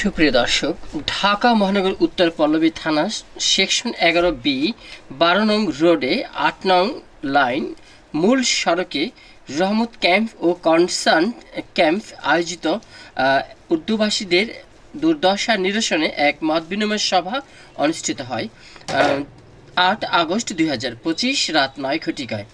সুপ্রিয় দর্শক, ঢাকা মহানগর উত্তর পল্লবী থানা সেকশন এগারো বি বারো নং রোডে আট নং লাইন মূল সড়কে রহমত ক্যাম্প ও কনসার্ন ক্যাম্প আয়োজিত উর্দুভাষীদের দুর্দশা নিরসনে এক মত বিনিময় সভা অনুষ্ঠিত হয় আট আগস্ট দুই হাজার পঁচিশ রাত নয় ঘটিকায়।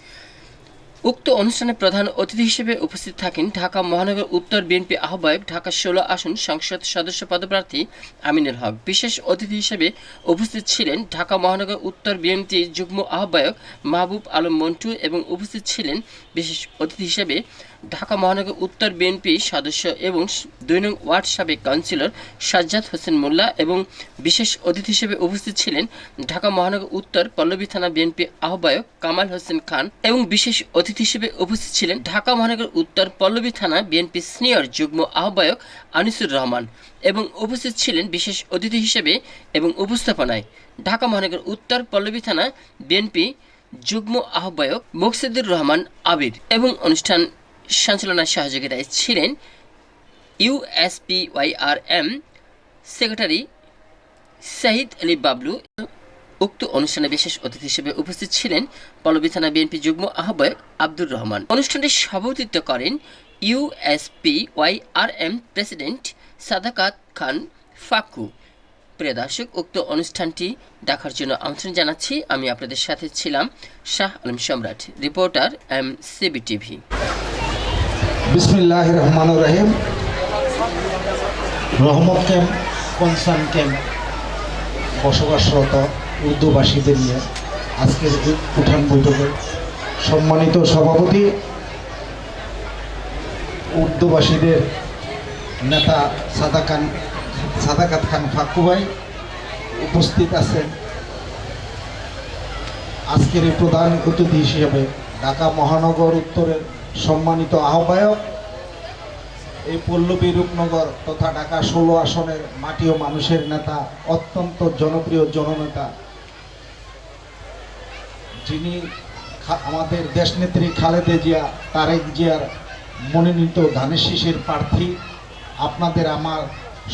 উক্ত অনুষ্ঠানে প্রধান অতিথি হিসেবে উপস্থিত থাকেন ঢাকা মহানগর উত্তর বিএনপি আহ্বায়ক, ঢাকা ষোলো আসন সংসদ সদস্য পদপ্রার্থী আমিনুল হক। বিশেষ অতিথি হিসেবে উপস্থিত ছিলেন ঢাকা মহানগর উত্তর বিএনপি যুগ্ম আহ্বায়ক মাহবুব আলম মন্টু এবং উপস্থিত ছিলেন বিশেষ অতিথি হিসেবে ঢাকা মহানগর উত্তর বিএনপি সদস্য এবং দুই নং ওয়ার্ড সাবেক কাউন্সিলর সাজ্জাদ হোসেন মোল্লা এবং বিশেষ অতিথি হিসেবে উপস্থিত ছিলেন ঢাকা মহানগর উত্তর পল্লবী থানা বিএনপি আহ্বায়ক কামাল হোসেন খান এবং বিশেষ অতিথি হিসেবে উপস্থিত ছিলেন ঢাকা মহানগর উত্তর পল্লবী থানা বিএনপি সিনিয়র যুগ্ম আহ্বায়ক আনিসুর রহমান এবং উপস্থিত ছিলেন বিশেষ অতিথি হিসেবে এবং উপস্থাপনায় ঢাকা মহানগর উত্তর পল্লবী থানা বিএনপি যুগ্ম আহ্বায়ক মোকসিদুর রহমান আবির এবং অনুষ্ঠান সঞ্চালনার সহযোগিতায় ছিলেন ইউএসপিওয়াইআরএম সেক্রেটারি শাহিদ আলী বাবলু। উক্ত অনুষ্ঠানে বিশেষ অতিথি হিসেবে উপস্থিত ছিলেন পল্লবী থানা বিএনপি যুগ্ম আহ্বায়ক আব্দুর রহমান। অনুষ্ঠানটি সভাপতিত্ব করেন ইউএসপি ওয়াইআরএম প্রেসিডেন্ট সাদাকাত খান ফাকু। প্রিয় দর্শক, উক্ত অনুষ্ঠানটি দেখার জন্য আমন্ত্রণ জানাচ্ছি। আমি আপনাদের সাথে ছিলাম শাহ আলম সম্রাট, রিপোর্টার এম সিবি টিভি। বিসমিল্লাহ রহমান রহিম রহমত ক্যাম্প, কনসার্ন ক্যাম্প, বসবাসরত উর্দুবাসীদের নিয়ে আজকের উঠান বৈঠকে সম্মানিত সভাপতি উর্দুবাসীদের নেতা সাদা খান সাদাকাত খান ফাক্কু ভাই উপস্থিত আছেন। আজকের এই প্রধান অতিথি হিসেবে ঢাকা মহানগর উত্তরের সম্মানিত আহ্বায়ক, এই পল্লবী রূপনগর তথা ঢাকা ষোলো আসনের মাটি ও মানুষের নেতা, অত্যন্ত জনপ্রিয় জননেতা, যিনি আমাদের দেশনেত্রী খালেদে জিয়া, তারেক জিয়ার মনোনীত ধানের শীষের প্রার্থী, আপনাদের আমার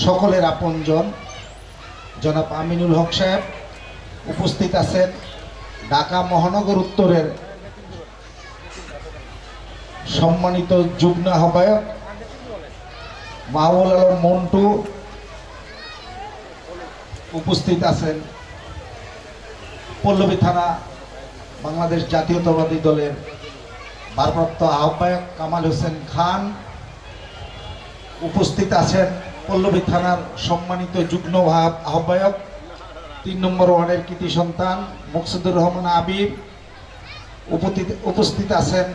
সকলের আপনজন, জনাব আমিনুল হক সাহেব, উপস্থিত আছেন ঢাকা মহানগর উত্তরের সম্মানিত যুগ্ম আহ্বায়ক মাহবুল আলম মন্টু উপস্থিত আছেন পল্লবী থানা বাংলাদেশ জাতীয়তাবাদী দলের ভারপ্রাপ্ত আহ্বায়ক কামাল হোসেন খান উপস্থিত আছেন পল্লবী থানার সম্মানিত যুগ্ম আহ্বায়ক, তিন নম্বর ওয়ার্ডের কৃতি সন্তান মুকসুদুর রহমান আবির উপস্থিত উপস্থিত আছেন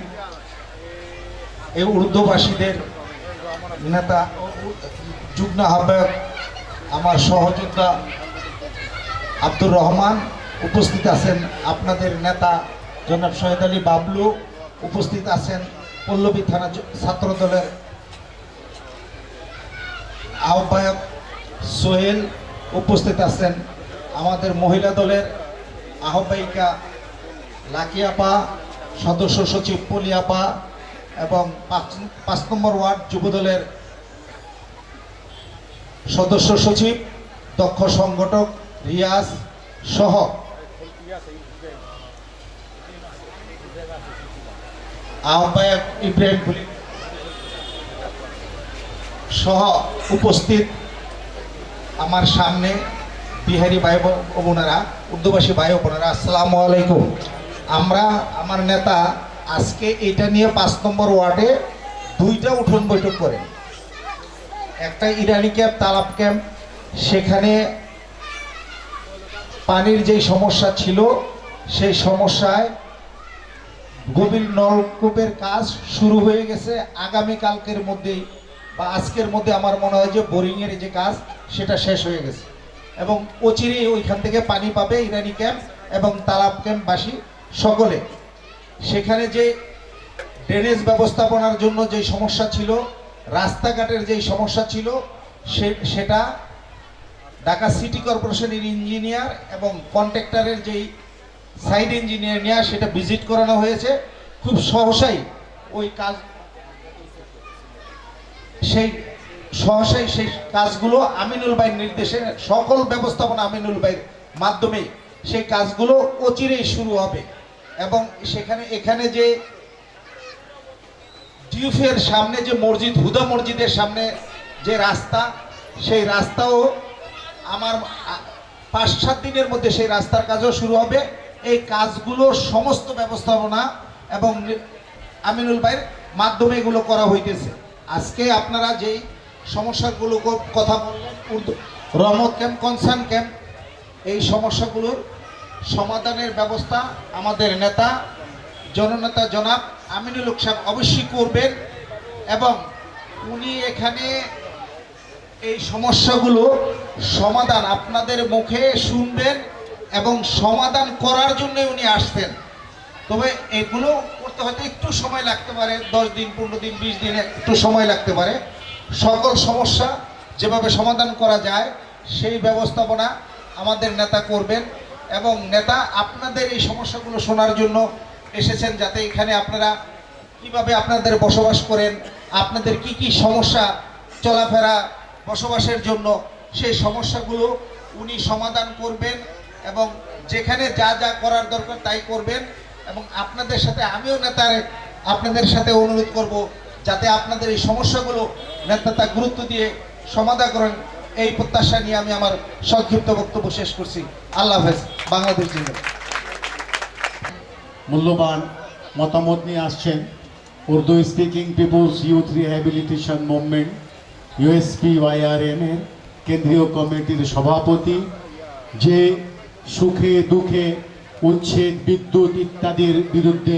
এই উর্দুভাষীদের নেতা যুগ্ম আহ্বায়ক আমার সহযোদ্ধা আব্দুর রহমান উপস্থিত আছেন। আপনাদের নেতা জনাব সৈয়দ আলী বাবলু উপস্থিত আছেন। পল্লবী থানা ছাত্র দলের আহ্বায়ক সোহেল উপস্থিত আছেন। আমাদের মহিলা দলের আহ্বায়িকা লাকিয়াপা সদস্য সচিব পলিয়াপা এবং পাঁচ নম্বর ওয়ার্ড যুবদলের সদস্য সচিব, দক্ষ সংগঠক রিয়াজ সহ। আহ্বায়ক ইব্রাহিম সহ উপস্থিত আমার সামনে বিহারি ভাই বোনেরা উর্দুভাষী ভাই বোনেরা, আসসালামু আলাইকুম। আমরা, আমার নেতা আজকে এটা নিয়ে পাঁচ নম্বর ওয়ার্ডে দুইটা উঠোন বৈঠক করেন। একটা ইরানি ক্যাম্প, তালাব ক্যাম্প। সেখানে পানির যেই সমস্যা ছিল, সেই সমস্যায় গভীর নলকূপের কাজ শুরু হয়ে গেছে। আগামী কালকের মধ্যেই বা আজকের মধ্যে আমার মনে হয় যে বোরিংয়ের যে কাজ, সেটা শেষ হয়ে গেছে। এবং অচিরেই ওইখান থেকে পানি পাবে ইরানি ক্যাম্প এবং তালাব ক্যাম্পবাসী সকলে। সেখানে যে ড্রেনেজ ব্যবস্থাপনার জন্য যে সমস্যা ছিল, রাস্তাঘাটের যেই সমস্যা ছিল সেটা ঢাকা সিটি কর্পোরেশনের ইঞ্জিনিয়ার এবং কন্ট্রাক্টরের যেই সাইড ইঞ্জিনিয়ার নেওয়া, সেটা ভিজিট করানো হয়েছে। খুব সহসাই ওই কাজ, সেই সহসাই সেই কাজগুলো আমিনুল ভাইয়ের নির্দেশে, সকল ব্যবস্থাপনা আমিনুল ভাইয়ের মাধ্যমে সেই কাজগুলো অচিরেই শুরু হবে। এবং সেখানে, এখানে যে ডিউফের সামনে যে মসজিদ, হুদা মসজিদের সামনে যে রাস্তা, সেই রাস্তাও আমার পাঁচ, সাত দিনের মধ্যে সেই রাস্তার কাজও শুরু হবে। এই কাজগুলো সমস্ত ব্যবস্থাপনা এবং আমিনুল ভাইয়ের মাধ্যমে এগুলো করা হইতেছে। আজকে আপনারা যেই সমস্যাগুলো কথা বললেন রহমত ক্যাম্প, কনসার্ন ক্যাম্প, এই সমস্যাগুলোর সমাধানের ব্যবস্থা আমাদের নেতা, জননেতা জনাব আমিনুল সাহেব অবশ্যই করবেন এবং উনি এখানে এই সমস্যাগুলো সমাধান আপনাদের মুখে শুনবেন এবং সমাধান করার জন্য উনি আসতেন তবে এগুলো করতে হয়তো একটু সময় লাগতে পারে, দশ দিন, পনেরো দিন, বিশ দিন একটু সময় লাগতে পারে। সকল সমস্যা যেভাবে সমাধান করা যায়, সেই ব্যবস্থাপনা আমাদের নেতা করবেন। এবং নেতা, আপনাদের এই সমস্যাগুলো শোনার জন্য এসেছেন যাতে এখানে আপনারা কীভাবে আপনাদের বসবাস করেন, আপনাদের কি কি সমস্যা চলাফেরা বসবাসের জন্য, সেই সমস্যাগুলো উনি সমাধান করবেন এবং যেখানে যা যা করার দরকার তাই করবেন এবং আপনাদের সাথে আমিও নেতার, আপনাদের সাথে অনুরোধ করব যাতে আপনাদের এই সমস্যাগুলো নেতা তা গুরুত্ব দিয়ে সমাধান করেন। এই প্রত্যাশা নিয়ে আমি আমার সংক্ষিপ্ত বক্তব্য শেষ করছি। আল্লাহ হাফেজ, বাংলাদেশ জিন্দাবাদ। মূল্যবান মতামত নিয়ে আসছেন Urdu speaking people's youth rehabilitation movement, USP YRM এর কেন্দ্রীয় কমিটির সভাপতি, যে সুখে, দুঃখে, উচ্ছেদ, বিদ্যুৎ ইত্যাদির বিরুদ্ধে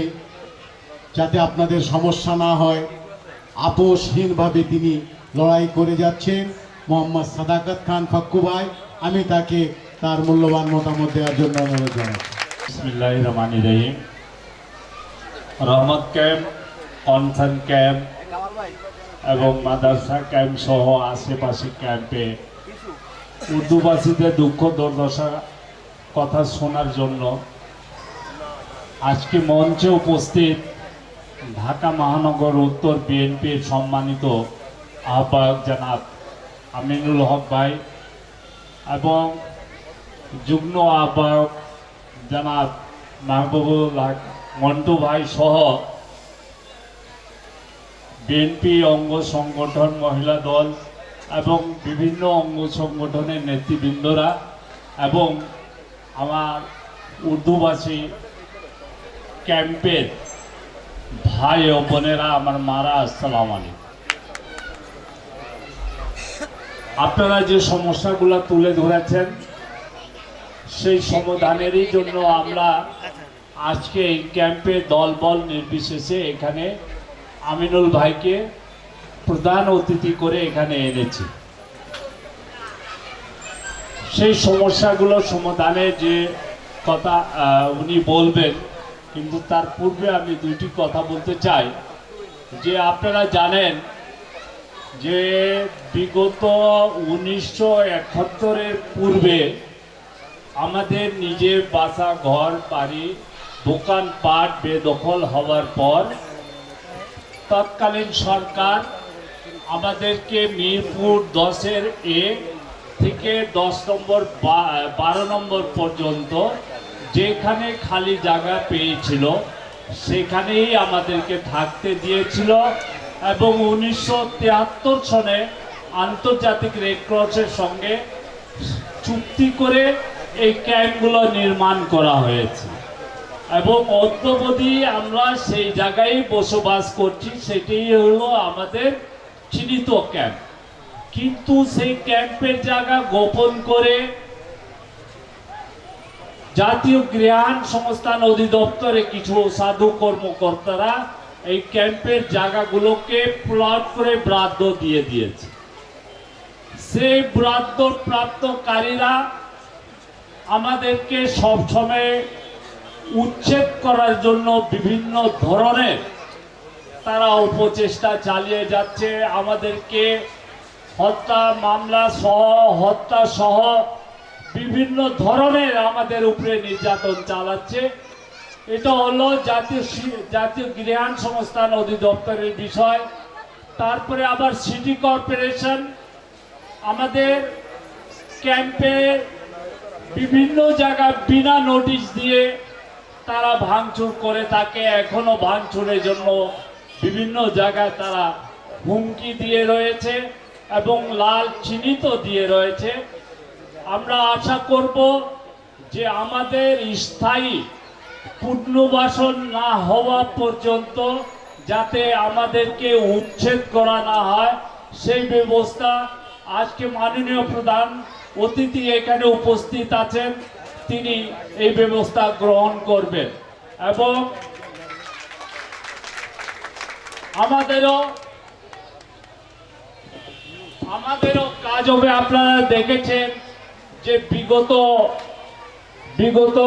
যাতে আপনাদের সমস্যা না হয়, আপোষহীনভাবে তিনি লড়াই করে যাচ্ছেন। মোহাম্মদ সাদাকত খান ফাক্কু ভাই আমি তাকে তার মূল্যবান মতামত দেওয়ার জন্য অনুরোধ জানাচ্ছি রহমান রহিম। রহমত ক্যাম্প অনসান ক্যাম্প এবং মাদ্রাসা ক্যাম্প সহ আশেপাশে ক্যাম্পে উর্দুভাষীদের দুঃখ দুর্দশা কথা শোনার জন্য আজকে মঞ্চে উপস্থিত ঢাকা মহানগর উত্তর বিএনপির সম্মানিত আহ্বায়ক জনাব আমিনুল হক ভাই এবং যুগ্ম আহ্বায়ক জনাব মাহবুবুল মন্টু ভাই সহ বিএনপি অঙ্গ সংগঠন মহিলা দল এবং বিভিন্ন অঙ্গ সংগঠনের নেতৃবৃন্দরা এবং আমার উর্দুভাষী ক্যাম্পের ভাই ও বোনেরা, আমার মারা, আসসালাম আলাইকুম। আপনারা যে সমস্যাগুলো তুলে ধরেছেন, সেই সমাধানেরই জন্য আমরা আজকে এই ক্যাম্পে দলবল নির্বিশেষে এখানে আমিনুল ভাইকে প্রধান অতিথি করে এখানে এনেছি। সেই সমস্যাগুলো সমাধানে যে কথা উনি বলবেন, কিন্তু তার পূর্বে আমি দুইটি কথা বলতে চাই। যে আপনারা জানেন যে বিগত উনিশশো একাত্তরের পূর্বে আমাদের নিজের বাসা, ঘর, বাড়ি দোকানপাট বেদখল হওয়ার পর তৎকালীন সরকার আমাদেরকে মিরপুর দশের এ থেকে দশ নম্বর বারো নম্বর পর্যন্ত যেখানে খালি জায়গা পেয়েছিল, সেখানেই আমাদেরকে থাকতে দিয়েছিল। এবং উনিশশো তিয়াত্তর সনে আন্তর্জাতিক রেড ক্রসের সঙ্গে চুক্তি করে এই ক্যাম্পগুলো নির্মাণ করা হয়েছে। এবং অদ্যবধি আমরা সেই জায়গায় বসবাস করছি, সেটাই হলো আমাদের চিহ্নিত ক্যাম্প। কিন্তু সেই ক্যাম্পের জায়গা গোপন করে জাতীয় গৃহায়ণ সংস্থান অধিদপ্তরে কিছু সাধু কর্মকর্তারা এই ক্যাম্পের জায়গাগুলোকে প্লট করে ব্রাদ্য দিয়ে দিয়েছে। সেই ব্রাদ্য প্রাপ্তকারীরা আমাদেরকে সবসময় উচ্ছেদ করার জন্য বিভিন্ন ধরনের তারা উপচেষ্টা চালিয়ে যাচ্ছে। আমাদেরকে হত্যা মামলা সহ হত্যা সহ বিভিন্ন ধরনের আমাদের উপরে নির্যাতন চালাচ্ছে। এটা হলো জাতীয় জাতীয় গৃহায়ণ সংস্থান অধিদপ্তরের বিষয়। তারপরে আবার সিটি কর্পোরেশন, আমাদের ক্যাম্পে বিভিন্ন জায়গায় বিনা নোটিশ দিয়ে তারা ভাঙচুর করে থাকে। এখনও ভাঙচুরের জন্য বিভিন্ন জায়গায় তারা হুমকি দিয়ে রয়েছে এবং লাল চিহ্নিত দিয়ে রয়েছে। আমরা আশা করব যে আমাদের স্থায়ী পুনর্বাসন না হওয়া পর্যন্ত যাতে আমাদেরকে উচ্ছেদ করা না হয়, সেই ব্যবস্থা আজকে মাননীয় প্রধান অতিথি এখানে উপস্থিত আছেন, তিনি এই ব্যবস্থা গ্রহণ করবেন। এবং আমাদেরও আমাদেরও কাজ হবে, আপনারা দেখেছেন যে বিগত বিগত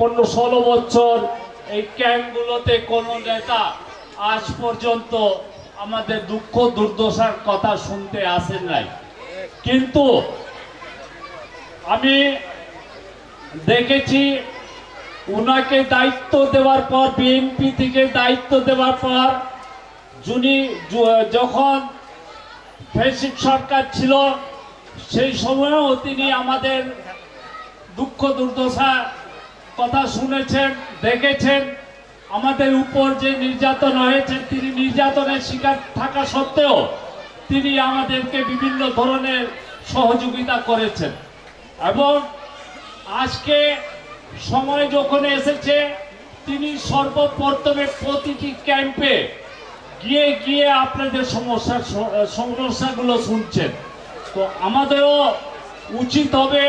পনেরো ষোলো বছর এই ক্যাম্পগুলোতে কোনো নেতা আজ পর্যন্ত আমাদের দুঃখ দুর্দশার কথা শুনতে আসেন নাই। কিন্তু আমি দেখেছি উনাকে দায়িত্ব দেওয়ার পর, বিএনপি থেকে দায়িত্ব দেওয়ার পর, যিনি যখন ফেসিক সরকার ছিল, সেই সময়েও তিনি আমাদের দুঃখ দুর্দশা কথা শুনেছেন, দেখেছেন। আমাদের উপর যে নির্যাতন হয়েছে, তিনি নির্যাতনের শিকার থাকা সত্ত্বেও তিনি আমাদেরকে বিভিন্ন ধরনের সহযোগিতা করেছেন। এবং আজকে সময় যখন এসেছে, তিনি সর্বপ্রথমে প্রতিটি ক্যাম্পে গিয়ে গিয়ে আপনাদের সমস্যার সমস্যাগুলো শুনছেন। তো আমাদেরও উচিত হবে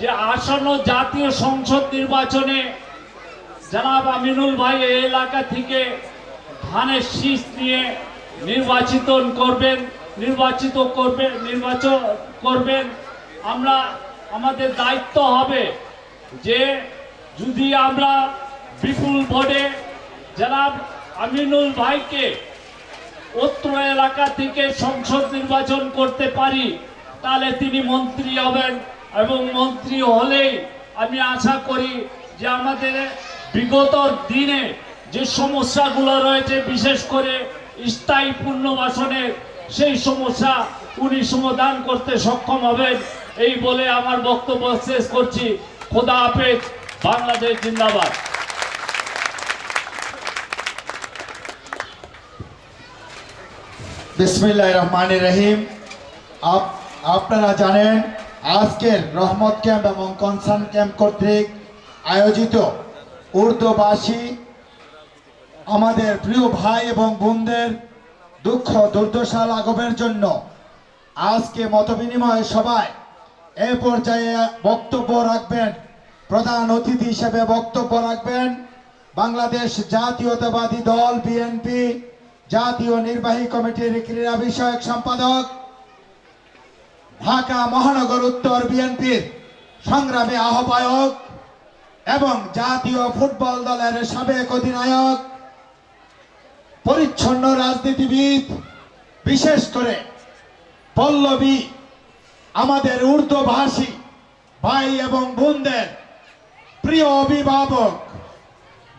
যে আসন্ন জাতীয় সংসদ নির্বাচনে জনাব আমিনুল ভাই এই এলাকা থেকে ধানের শীষ নিয়ে নির্বাচিত করবেন নির্বাচিত করবেন, নির্বাচন করবেন। আমরা, আমাদের দায়িত্ব হবে যে যদি আমরা বিপুল ভোটে জনাব আমিনুল ভাইকে অত্র এলাকা থেকে সংসদ নির্বাচন করতে পারি, তাহলে তিনি মন্ত্রী হবেন। এবং মন্ত্রী হলেই আমি আশা করি যে আমাদের বিগত দিনে যে সমস্যাগুলো রয়েছে, বিশেষ করে স্থায়ী পুনর্বাসনের সেই সমস্যা উনি সমাধান করতে সক্ষম হবেন এই বলে আমার বক্তব্য শেষ করছি। খোদা হাফেজ, বাংলাদেশ জিন্দাবাদ। বিসমিল্লাহ রহমান রহিম। আপ আপনারা জানেন আজকের রহমত ক্যাম্প এবং কনসার্ন ক্যাম্প কর্তৃক আয়োজিত উর্দুভাষী আমাদের প্রিয় ভাই এবং বোনদের দুঃখ দুর্দশা লাঘবের জন্য আজকে মতবিনিময় সভায় এ পর্যায়ে বক্তব্য রাখবেন। প্রধান অতিথি হিসেবে বক্তব্য রাখবেন। বাংলাদেশ জাতীয়তাবাদী দল, বিএনপি, জাতীয় নির্বাহী কমিটির ক্রীড়া বিষয়ক সম্পাদক ঢাকা মহানগর উত্তর বিএনপির সংগ্রামী আহ্বায়ক এবং জাতীয় ফুটবল দলের সাবেক অধিনায়ক, পরিচ্ছন্ন রাজনীতিবিদ, বিশেষ করে পল্লবী, আমাদের উর্দুভাষী ভাই এবং বোনদের প্রিয় অভিভাবক,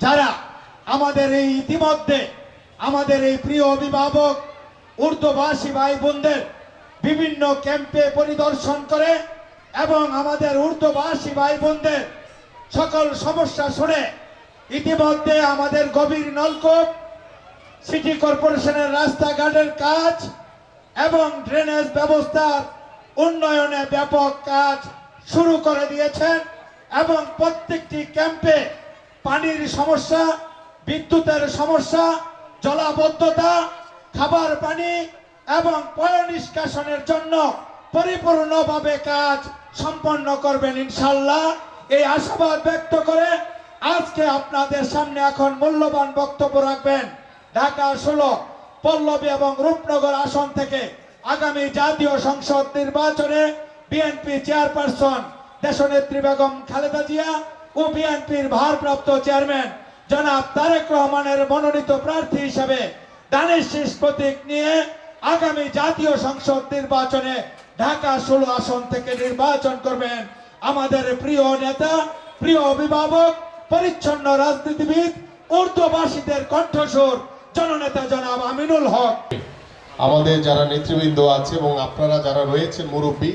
যারা আমাদের এই ইতিমধ্যে, আমাদের এই প্রিয় অভিভাবক উর্দুভাষী ভাই বোনদের বিভিন্ন ক্যাম্পে পরিদর্শন করে এবং আমাদের উর্দুভাষী ভাই বোনদের সকল সমস্যা শুনে ইতিমধ্যে আমাদের গভীর নলকূপ, সিটি কর্পোরেশনের রাস্তাঘাটের কাজ এবং ড্রেনেজ ব্যবস্থার উন্নয়নে ব্যাপক কাজ শুরু করে দিয়েছেন এবং প্রত্যেকটি ক্যাম্পে পানির সমস্যা, বিদ্যুতের সমস্যা, জলাবদ্ধতা, খাবার পানি এবং পয় নিষ্কাশনের জন্য পরিপূর্ণভাবে কাজ সম্পন্ন করবেন ইনশাল্লাহ এই আশাবাদ ব্যক্ত করে আজকে আপনাদের সামনে এখন মূল্যবান বক্তব্য রাখবেন। ঢাকা ষোলো, পল্লবী এবং রূপনগর আসন থেকে আগামী জাতীয় সংসদ নির্বাচনে বিএনপি চেয়ারপারসন দেশনেত্রী বেগম খালেদা জিয়া ও বিএনপির ভারপ্রাপ্ত চেয়ারম্যান জনাব তারেক রহমানের মনোনীত প্রার্থী হিসেবে দানের শেষ প্রতীক নিয়ে আগামী জাতীয় সংসদ নির্বাচনে ঢাকা ষোলো আসন থেকে নির্বাচন করবেন আমাদের প্রিয় নেতা, প্রিয় অভিভাবক, পরিচ্ছন্ন রাজনীতিবিদ উর্দুভাষীদের কণ্ঠস্বর, জননেতা জনাব আমিনুল হক। আমাদের যারা নেতৃবৃন্দ আছে এবং আপনারা যারা রয়েছেন মুরব্বী,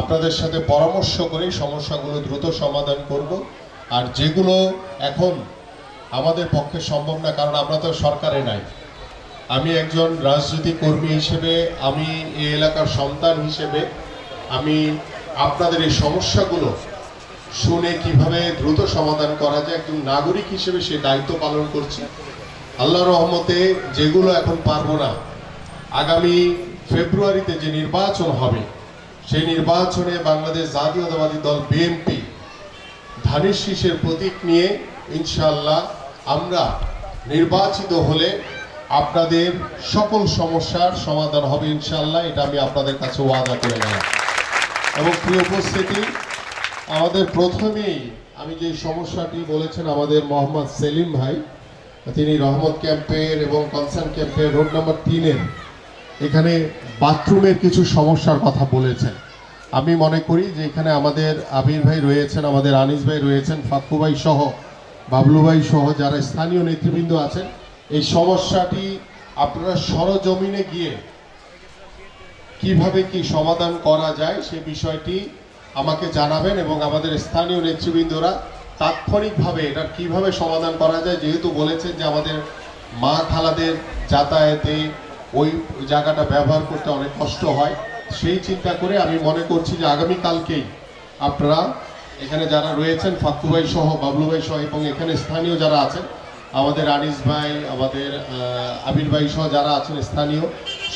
আপনাদের সাথে পরামর্শ করে সমস্যাগুলো দ্রুত সমাধান করব। আর যেগুলো এখন আমাদের পক্ষে সম্ভব না, কারণ আমরা তো সরকারে নাই। আমি একজন রাজনৈতিক কর্মী হিসেবে, আমি এই এলাকার সন্তান হিসেবে, আমি আপনাদের এই সমস্যাগুলো শুনে কীভাবে দ্রুত সমাধান করা যায়, একজন নাগরিক হিসেবে সে দায়িত্ব পালন করছি। আল্লাহ রহমতে যেগুলো এখন পারব না, আগামী ফেব্রুয়ারিতে যে নির্বাচন হবে, সেই নির্বাচনে বাংলাদেশ জাতীয়তাবাদী দল বিএনপি ধানের শীষের প্রতীক নিয়ে ইনশাল্লাহ আমরা নির্বাচিত হলে আপনাদের সকল সমস্যার সমাধান হবে ইনশাল্লাহ এটা আমি আপনাদের কাছে ওয়াদা করে গেলাম এবং প্রিয় উপস্থিতি, আমাদের প্রথমেই আমি যে সমস্যাটি বলেছেন আমাদের মোহাম্মদ সেলিম ভাই, তিনি রহমত ক্যাম্পের এবং কনসার্ন ক্যাম্পের রোড নাম্বার তিনের, এখানে বাথরুমের কিছু সমস্যার কথা বলেছেন। আমি মনে করি যে এখানে আমাদের আবির ভাই রয়েছেন, আমাদের আনিস ভাই রয়েছেন ফাক্কু ভাই সহ, বাবলু ভাই সহ যারা স্থানীয় নেতৃবৃন্দ আছেন এই সমস্যাটি আপনারা সরজমিনে গিয়ে কীভাবে কি সমাধান করা যায় সে বিষয়টি আমাকে জানাবেন এবং আমাদের স্থানীয় নেতৃবৃন্দরা তাৎক্ষণিকভাবে এটার কীভাবে সমাধান করা যায়, যেহেতু বলেছেন যে আমাদের মা খালাদের যাতায়াতে ওই জায়গাটা ব্যবহার করতে অনেক কষ্ট হয়। সেই চিন্তা করে আমি মনে করছি যে আগামীকালকেই আপনারা এখানে যারা রয়েছেন ফাক্কু ভাই সহ বাবলু ভাই সহ এবং এখানে স্থানীয় যারা আছেন আমাদের আনিস ভাই, আমাদের আবির ভাই সহ যারা আছেন স্থানীয়,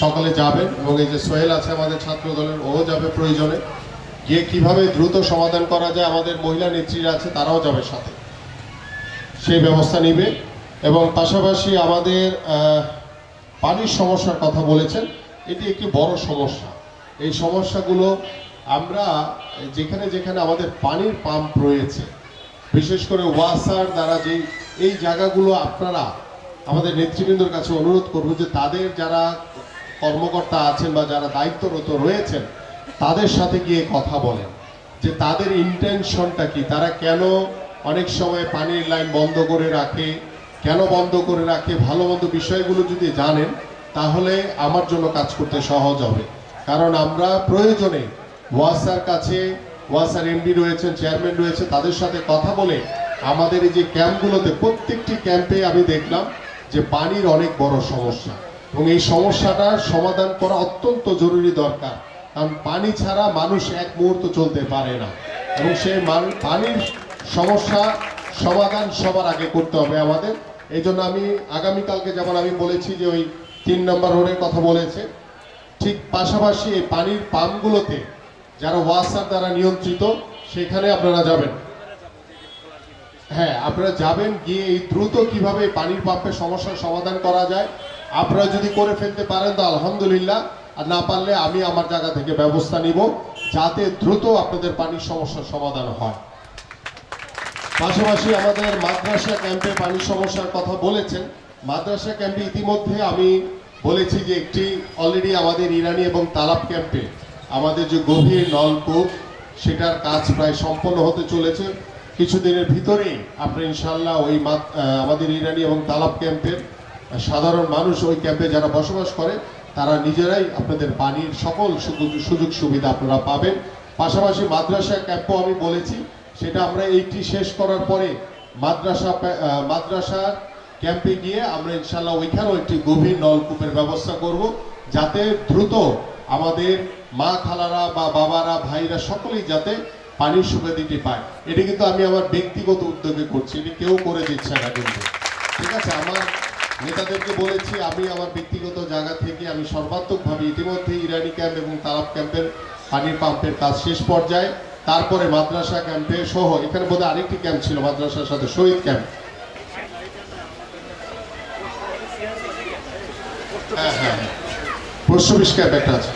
সকলে যাবেন এবং এই যে সোহেল আছে আমাদের ছাত্র দলের, ও যাবে প্রয়োজনে। গিয়ে কীভাবে দ্রুত সমাধান করা যায়, আমাদের মহিলা নেত্রীরা আছে, তারাও যাবে সাথে। সেই ব্যবস্থা নিবে। এবং পাশাপাশি আমাদের পানির সমস্যার কথা বলেছেন, এটি একটি বড় সমস্যা। এই সমস্যাগুলো আমরা যেখানে যেখানে আমাদের পানির পাম্প রয়েছে, বিশেষ করে ওয়াসার দ্বারা যে এই জায়গাগুলো আপনারা আমাদের নেতৃবৃন্দর কাছে অনুরোধ করব যে তাদের যারা কর্মকর্তা আছেন বা যারা দায়িত্বরত রয়েছেন, তাদের সাথে গিয়ে কথা বলেন যে তাদের ইন্টেনশনটা কি? তারা কেন অনেক সময় পানির লাইন বন্ধ করে রাখে? কেন বন্ধ করে রাখে? ভালো মন্দ বিষয়গুলো যদি জানেন, তাহলে আমার জন্য কাজ করতে সহজ হবে। কারণ আমরা প্রয়োজনে ওয়াসার কাছে, ওয়াসার এমডি রয়েছেন, চেয়ারম্যান রয়েছে তাদের সাথে কথা বলে আমাদের এই যে ক্যাম্পগুলোতে, প্রত্যেকটি ক্যাম্পে আমি দেখলাম যে পানির অনেক বড় সমস্যা। এবং এই সমস্যাটার সমাধান করা অত্যন্ত জরুরি দরকার। কারণ পানি ছাড়া মানুষ এক মুহূর্ত চলতে পারে না। এবং সেই পানির সমস্যা সমাধান সবার আগে করতে হবে আমাদের। এই জন্য আমি আগামীকালকে যেমন আমি বলেছি যে ওই তিন নম্বর রোডের কথা বলেছে, ঠিক পাশাপাশি এই পানির পাম্পগুলোতে যারা ওয়াসার দ্বারা নিয়ন্ত্রিত, সেখানে আপনারা যাবেন। হ্যাঁ আপনারা যাবেন গিয়ে এই দ্রুত কীভাবে পানির পাম্পের সমস্যার সমাধান করা যায়, আপনারা যদি করে ফেলতে পারেন তো আলহামদুলিল্লাহ, আর না পারলে আমি আমার জায়গা থেকে ব্যবস্থা নিব যাতে দ্রুত আপনাদের পানির সমস্যার সমাধান হয়। পাশাপাশি আমাদের মাদ্রাসা ক্যাম্পে পানির সমস্যার কথা বলেছেন। মাদ্রাসা ক্যাম্পে ইতিমধ্যে আমি বলেছি যে একটি অলরেডি আমাদের ইরানি এবং তালাব ক্যাম্পে আমাদের যে গভীর নলকূপ, সেটার কাজ প্রায় সম্পন্ন হতে চলেছে। কিছুদিনের ভিতরেই আপনি ইনশাল্লাহ ওই আমাদের ইরানি এবং তালাব ক্যাম্পের সাধারণ মানুষ ওই ক্যাম্পে যারা বসবাস করে, তারা নিজেরাই আপনাদের পানির সকল সুযোগ- সুবিধা আপনারা পাবেন। পাশাপাশি মাদ্রাসা ক্যাম্পও আমি বলেছি, সেটা আমরা এইটি শেষ করার পরে মাদ্রাসা মাদ্রাসার ক্যাম্পে গিয়ে আমরা ইনশাল্লাহ ওইখানেও একটি গভীর নলকূপের ব্যবস্থা করব, যাতে দ্রুত আমাদের মা খালারা বা বাবারা, ভাইরা সকলেই যাতে পানির সুবিধাটি পায়। এটি কিন্তু আমি আমার ব্যক্তিগত উদ্যোগে করছি, এটি কেউ করে দিচ্ছে না কিন্তু। ঠিক আছে, আমার নেতাদেরকে বলেছি, আমি আমার ব্যক্তিগত জায়গা থেকে আমি সর্বাত্মকভাবে ইতিমধ্যে ইরানি ক্যাম্প এবং তালাব ক্যাম্পের পানির পাম্পের কাজ শেষ পর্যায়ে, তারপরে মাদ্রাসা ক্যাম্পে সহ, এখানে বোধহয় আরেকটি ক্যাম্প ছিল, মাদ্রাসার সাথে শহীদ ক্যাম্প। হ্যাঁ হ্যাঁ হ্যাঁ। ক্যাম্প একটা আছে।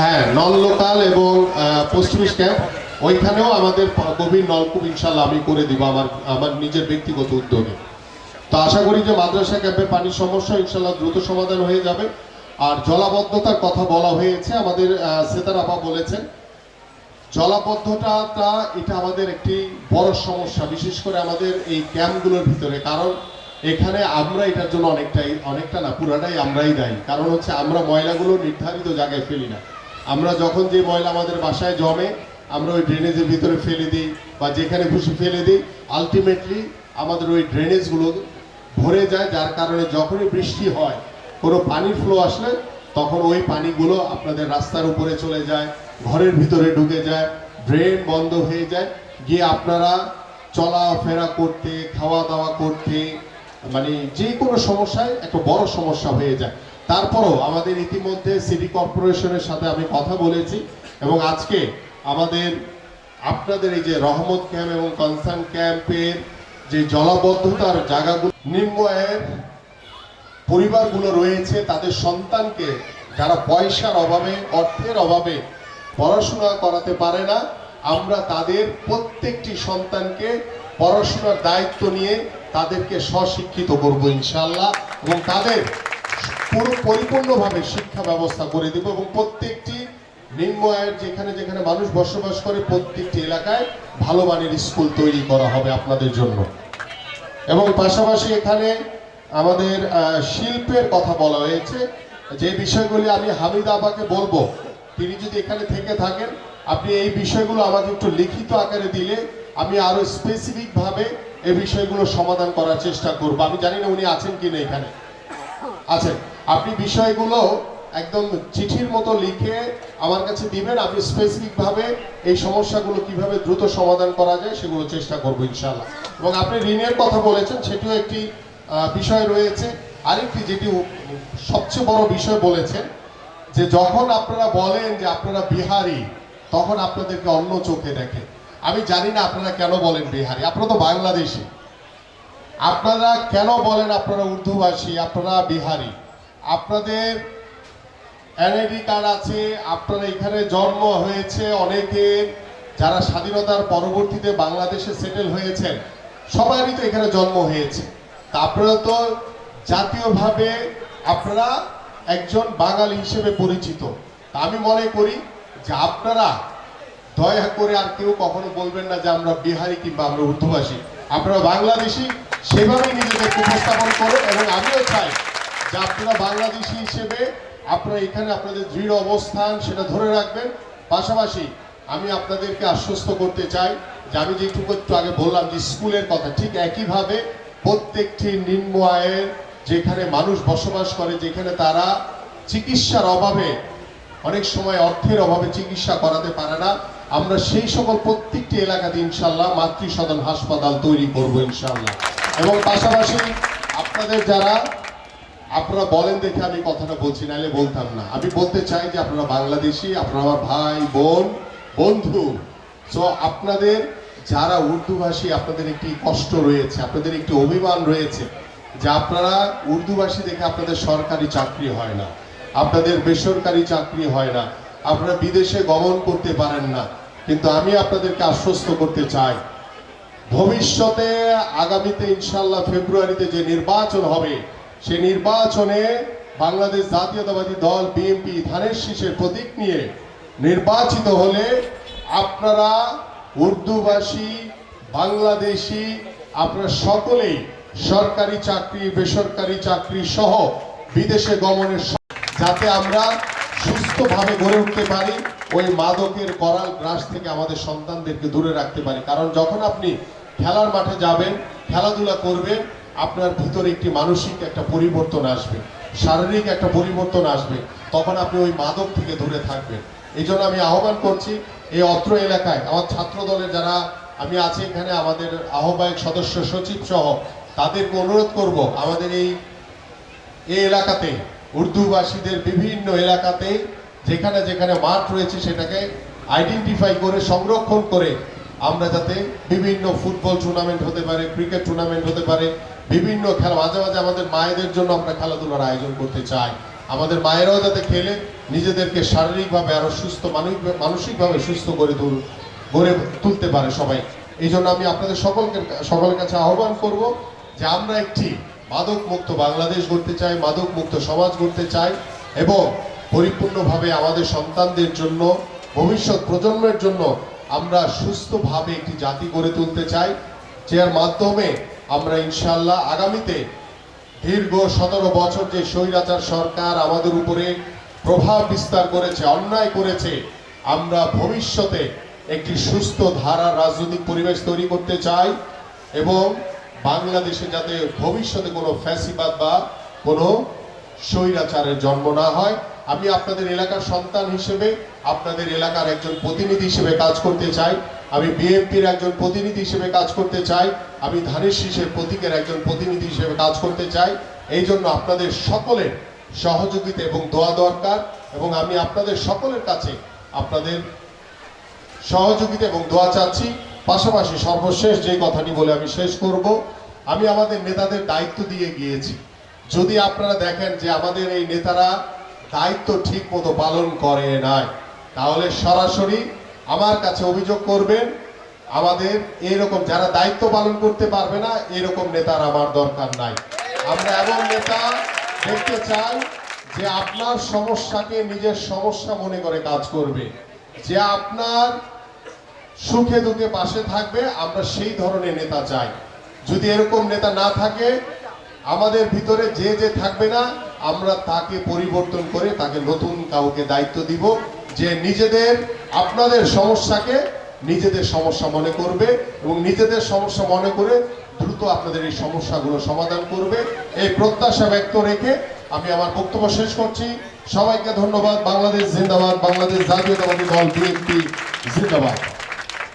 হ্যাঁ নন লোকাল এবং অফিস ক্যাম্প ওইখানেও আমাদের গভীর নলকূপ ইনশাল্লাহ আমি করে দিব আমার আমার নিজের ব্যক্তিগত উদ্যোগে। তো আশা করি যে মাদ্রাসা ক্যাম্পের পানির সমস্যা ইনশাল্লাহ দ্রুত সমাধান হয়ে যাবে। আর জলাবদ্ধতার কথা বলা হয়েছে, আমাদের সেতার আপা বলেছেন। জলাবদ্ধতাটা, এটা আমাদের একটি বড় সমস্যা, বিশেষ করে আমাদের এই ক্যাম্পগুলোর ভিতরে। কারণ এখানে আমরা এটার জন্য অনেকটাই, অনেকটা না, পুরাটাই আমরাই দায়ী। কারণ হচ্ছে আমরা ময়লাগুলো নির্ধারিত জায়গায় ফেলি না। আমরা যখন যে ময়লা আমাদের বাসায় জমে, আমরা ওই ড্রেনেজের ভিতরে ফেলে দিই বা যেখানে খুশি ফেলে দিই আলটিমেটলি আমাদের ওই ড্রেনেজগুলো ভরে যায়, যার কারণে যখনই বৃষ্টি হয়, কোনো পানির ফ্লো আসলে তখন ওই পানিগুলো আপনাদের রাস্তার উপরে চলে যায়, ঘরের ভিতরে ঢুকে যায় ড্রেন বন্ধ হয়ে যায়। গিয়ে আপনারা চলাফেরা করতে খাওয়া দাওয়া করতে মানে যে কোনো সমস্যায় একটা বড় সমস্যা হয়ে যায়। তারপরও আমাদের ইতিমধ্যে সিটি কর্পোরেশনের সাথে আমি কথা বলেছি এবং আজকে আমাদের আপনাদের এই যে রহমত ক্যাম্প এবং কনসার্ন ক্যাম্পের যে জলাবদ্ধতার জায়গাগুলো, নিম্ন আয়ের পরিবারগুলো রয়েছে, তাদের সন্তানকে যারা পয়সার অভাবে, অর্থের অভাবে পড়াশোনা করাতে পারে না, আমরা তাদের প্রত্যেকটি সন্তানকে পড়াশোনার দায়িত্ব নিয়ে তাদেরকে স্বশিক্ষিত করব ইনশাল্লাহ এবং তাদের পুরো পরিপূর্ণভাবে শিক্ষা ব্যবস্থা করে দিব এবং প্রত্যেকটি নিম্ন আয়ের যেখানে যেখানে মানুষ বসবাস করে প্রত্যেকটি এলাকায় ভালো মানের স্কুল তৈরি করা হবে আপনাদের জন্য। এবং পাশাপাশি এখানে আমাদের শিল্পের কথা বলা হয়েছে। যে বিষয়গুলি আমি হামিদ আবাকে বলব, তিনি যদি এখানে থেকে থাকেন, আপনি এই বিষয়গুলো আমাকে একটু লিখিত আকারে দিলে আমি আরও স্পেসিফিক ভাবে এই বিষয়গুলো সমাধান করার চেষ্টা করব। আমি জানি না উনি আছেন কি না এখানে। আছেন আপনি বিষয়গুলো একদম চিঠির মতো লিখে আমার কাছে দিবেন। আমি স্পেসিফিক ভাবে এই সমস্যাগুলো কীভাবে দ্রুত সমাধান করা যায় সেগুলো চেষ্টা করব ইনশাল্লাহ এবং আপনি ঋণের কথা বলেছেন, সেটিও একটি বিষয় রয়েছে। আরেকটি যেটি সবচেয়ে বড় বিষয় বলেছেন, যে যখন আপনারা বলেন যে আপনারা বিহারি, তখন আপনাদেরকে অন্য চোখে দেখে। আমি জানি না আপনারা কেন বলেন বিহারি, আপনারা তো বাংলাদেশি। আপনারা কেন বলেন আপনারা উর্দুভাষী আপনারা বিহারি? আপনাদের এনআইডি কার্ড আছে, আপনারা এখানে জন্ম হয়েছে অনেকের যারা স্বাধীনতার পরবর্তীতে বাংলাদেশে সেটেল হয়েছেন, সবারই তো এখানে জন্ম হয়েছে। তা আপনারা তো জাতীয়ভাবে আপনারা একজন বাঙালি হিসেবে পরিচিত। আমি মনে করি যে আপনারা দয়া করে আর কেউ কখনো বলবেন না যে আমরা বিহারি কিংবা আমরা উর্দুভাষী আপনারা বাংলাদেশি, সেভাবেই নিজেদেরকে উপস্থাপন করুন এবং আমিও চাই যে আপনারা বাংলাদেশি হিসেবে আপনারা এখানে আপনাদের দৃঢ় অবস্থান সেটা ধরে রাখবেন। পাশাপাশি আমি আপনাদেরকে আশ্বস্ত করতে চাই যে আমি যেটুকু একটু আগে বললাম যে স্কুলের কথা, ঠিক একইভাবে প্রত্যেকটি নিম্ন আয়ের যেখানে মানুষ বসবাস করে, যেখানে তারা চিকিৎসার অভাবে অনেক সময় অর্থের অভাবে চিকিৎসা করাতে পারে না আমরা সেই সকল প্রত্যেকটি এলাকাতে ইনশাল্লাহ মাতৃ সদন হাসপাতাল তৈরি করব ইনশাল্লাহ এবং পাশাপাশি আপনাদের যারা, আপনারা বলেন দেখে আমি কথাটা বলছি, নাহলে বলতাম না। আমি বলতে চাই যে আপনারা বাংলাদেশি, আপনারা আমার ভাই, বোন, বন্ধু। সো আপনাদের যারা উর্দুভাষী, আপনাদের একটি কষ্ট রয়েছে, আপনাদের একটি অভিমান রয়েছে যে আপনারা উর্দুভাষী দেখে আপনাদের সরকারি চাকরি হয় না, আপনাদের বেসরকারি চাকরি হয় না। আপনারা বিদেশে গমন করতে পারেন না, কিন্তু আমি আপনাদেরকে আশ্বস্ত করতে চাই। ভবিষ্যতে আগামীতে ইনশাল্লাহ ফেব্রুয়ারিতে যে নির্বাচন হবে সেই নির্বাচনে বাংলাদেশ জাতীয়তাবাদী দল বিএনপি ধানের শীষের প্রতীক নিয়ে নির্বাচিত হলে আপনারা উর্দুভাষী, বাংলাদেশি, আপনারা সকলেই সরকারি চাকরি, বেসরকারি চাকরি সহ বিদেশে গমনের যাতে আমরা সুস্থভাবে গড়ে উঠতে পারি, ওই মাদকের করাল গ্রাস থেকে আমাদের সন্তানদেরকে দূরে রাখতে পারি। কারণ যখন আপনি খেলার মাঠে যাবেন, খেলাধুলা করবেন, আপনার ভিতরে একটি মানসিক একটা পরিবর্তন আসবে, শারীরিক একটা পরিবর্তন আসবে, তখন আপনি ওই মাদক থেকে দূরে থাকবেন। এই জন্য আমি আহ্বান করছি, এই অত্র এলাকায়, আমার ছাত্র দলের যারা আমি আছি এখানে, আমাদের আহ্বায়ক সদস্য সচিব সহ, তাদেরকে অনুরোধ করব, আমাদের এই এই এলাকাতে উর্দুভাষীদের বিভিন্ন এলাকাতে যেখানে যেখানে মাঠ রয়েছে সেটাকে আইডেন্টিফাই করে, সংরক্ষণ করে আমরা যাতে বিভিন্ন ফুটবল টুর্নামেন্ট হতে পারে ক্রিকেট টুর্নামেন্ট হতে পারে, বিভিন্ন খেলা মাঝে মাঝে আমাদের মায়েদের জন্য আমরা খেলাধুলার আয়োজন করতে চাই। আমাদের মায়েরাও যাতে খেলে, নিজেদেরকে শারীরিকভাবে আরও সুস্থ মানসিক- মানসিকভাবে সুস্থ করে তুল, গড়ে তুলতে পারে সবাই। এই জন্য আমি আপনাদের সকলকে, সকলের কাছে আহ্বান করব যে আমরা একটি মাদক মুক্ত বাংলাদেশ গড়তে চাই মাদক মুক্ত সমাজ গড়তে চাই এবং পরিপূর্ণভাবে আমাদের সন্তানদের জন্য, ভবিষ্যৎ প্রজন্মের জন্য আমরা সুস্থভাবে একটি জাতি গড়ে তুলতে চাই, যার মাধ্যমে আমরা ইনশাল্লাহ আগামীতে দীর্ঘ সতেরো বছর যে স্বৈরাচার সরকার আমাদের উপরে প্রভাব বিস্তার করেছে, অন্যায় করেছে, আমরা ভবিষ্যতে একটি সুস্থ ধারা রাজনৈতিক পরিবেশ তৈরি করতে চাই এবং বাংলাদেশে যাতে ভবিষ্যতে কোনো ফ্যাসিবাদ বা কোনো স্বৈরাচারের জন্ম না হয়, আমি আপনাদের এলাকার সন্তান হিসেবে, আপনাদের এলাকার একজন প্রতিনিধি হিসেবে কাজ করতে চাই। আমি বিএনপির একজন প্রতিনিধি হিসেবে কাজ করতে চাই। আমি ধানের শীষের প্রতীকের একজন প্রতিনিধি হিসেবে কাজ করতে চাই। এই জন্য আপনাদের সকলের সহযোগিতা এবং দোয়া দরকার এবং আমি আপনাদের সকলের কাছে আপনাদের সহযোগিতা এবং দোয়া চাচ্ছি। পাশাপাশি সর্বশেষ যে কথাটি বলে আমি শেষ করব, আমি আমাদের নেতাদের দায়িত্ব দিয়ে গিয়েছি। যদি আপনারা দেখেন যে আমাদের এই নেতারা দায়িত্ব ঠিক মতো পালন করে নাই, তাহলে সরাসরি আমার কাছে অভিযোগ করবেন, আমাদের এরকম যারা দায়িত্ব পালন করতে পারবে না, এরকম নেতার আমার দরকার নাই। আমরা এমন নেতা দেখতে চাই যে আপনার সমস্যাকে নিজের সমস্যা মনে করে কাজ করবে, যে আপনার সুখে দুঃখে পাশে থাকবে, আমরা সেই ধরনের নেতা চাই। যদি এরকম নেতা না থাকে, আমাদের ভিতরে যে যে থাকবে না, আমরা তাকে পরিবর্তন করে তাকে নতুন কাউকে দায়িত্ব দিব, যে নিজেদের, আপনাদের সমস্যাকে নিজেদের সমস্যা মনে করবে এবং নিজেদের সমস্যা মনে করে দ্রুত আপনাদের এই সমস্যাগুলো সমাধান করবে। এই প্রত্যাশা ব্যক্ত রেখে আমি আমার বক্তব্য শেষ করছি। সবাইকে ধন্যবাদ। বাংলাদেশ জিন্দাবাদ, বাংলাদেশ জাতীয়তাবাদী দল, বিএনপি, জিন্দাবাদ।